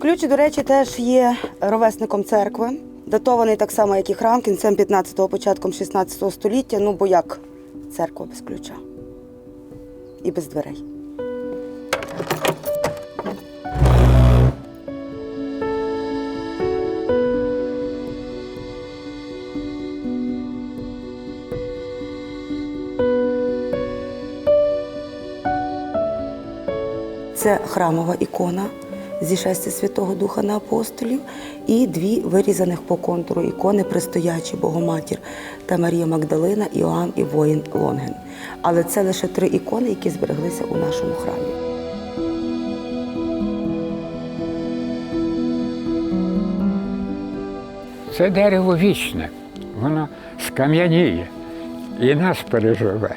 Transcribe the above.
Ключ, до речі, теж є ровесником церкви, датований так само, як і храм, кінцем 15-го, початком 16 століття. Ну, бо як церква без ключа і без дверей. Це храмова ікона зі шестя Святого Духа на апостолів і дві вирізаних по контуру ікони Престоячі Богоматір та Марія Магдалина, Іоанн і воїн Лонген. Але це лише три ікони, які збереглися у нашому храмі. Це дерево вічне, воно скам'яніє і нас переживе.